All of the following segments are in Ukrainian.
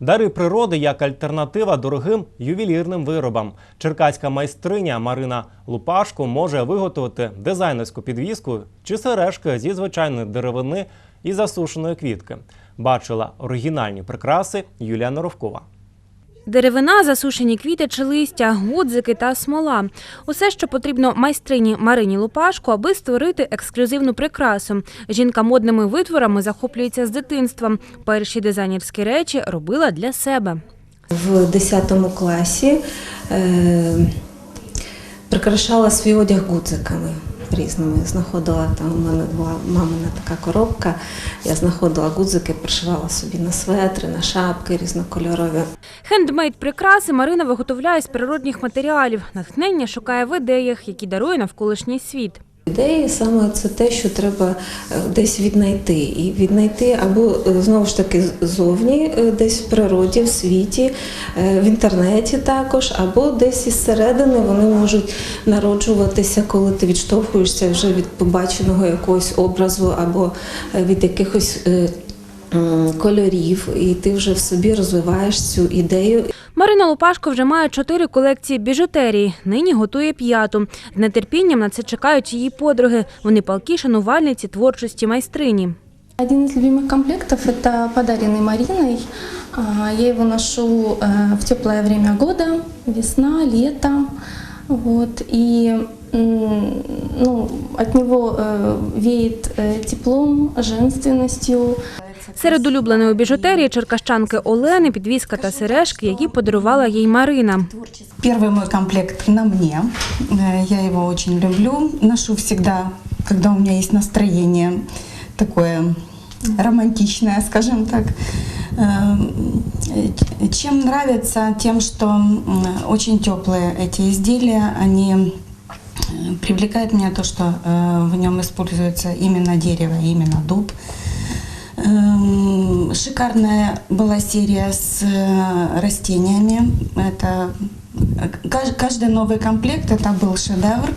Дари природи як альтернатива дорогим ювелірним виробам. Черкаська майстриня Марина Лупашко може виготовити дизайнерську підвіску чи сережки зі звичайної деревини і засушеної квітки. Бачила оригінальні прикраси Юлія Норовкова. Деревина, засушені квіти чи листя, гудзики та смола. Усе, що потрібно майстрині Марині Лупашко, аби створити ексклюзивну прикрасу. Жінка модними витворами захоплюється з дитинства. Перші дизайнерські речі робила для себе. В 10 класі е, прикрашала свій одяг гудзиками різними. Знаходила там, у мене була мамина така коробка. Я знаходила гудзики, пришивала собі на светри, на шапки різнокольорові. Хендмейд прикраси Марина виготовляє з природних матеріалів. Натхнення шукає в ідеях, які дарує навколишній світ. Ідеї саме це те, що треба е, десь віднайти. І віднайти або е, знову ж таки зовні, е, десь в природі, в світі, в інтернеті також, або десь із середини вони можуть народжуватися, коли ти відштовхуєшся вже від побаченого якогось образу або від якихось кольорів, і ти вже в собі розвиваєш цю ідею. Марина Лупашко вже має чотири колекції біжутерії. Нині готує п'яту. З нетерпінням на це чекають її подруги. Вони палкі шанувальниці творчості майстрині. Один из любимых комплектов – это подаренный Мариной. А, Я его ношу э, в теплое время года, весна, лето. Вот. И м, ну, от него э, веет э, теплом, женственностью. Серед улюбленої біжутерії черкащанки Олени, підвіска та сережки, які подарувала їй Марина. Первый мой комплект на мне. Э, Я его очень люблю. Ношу всегда, когда у меня есть настроение такое романтичное, скажем так. Э, Чем нравится? Тем, что м, очень теплые эти изделия, они э, привлекает меня то, что э, в нем используется именно дерево, именно дуб. Эм, Шикарная была серия с э, растениями. Это э, каж- каждый новый комплект это был шедевр.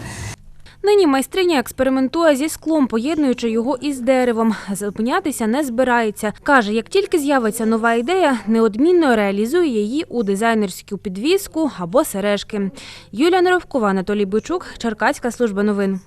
Нині майстриня експериментує зі склом, поєднуючи його із деревом. Зупинятися не збирається. Каже, як тільки з'явиться нова ідея, неодмінно реалізує її у дизайнерську підвіску або сережки. Юлія Неровкова, Анатолій Бичук, Черкаська служба новин.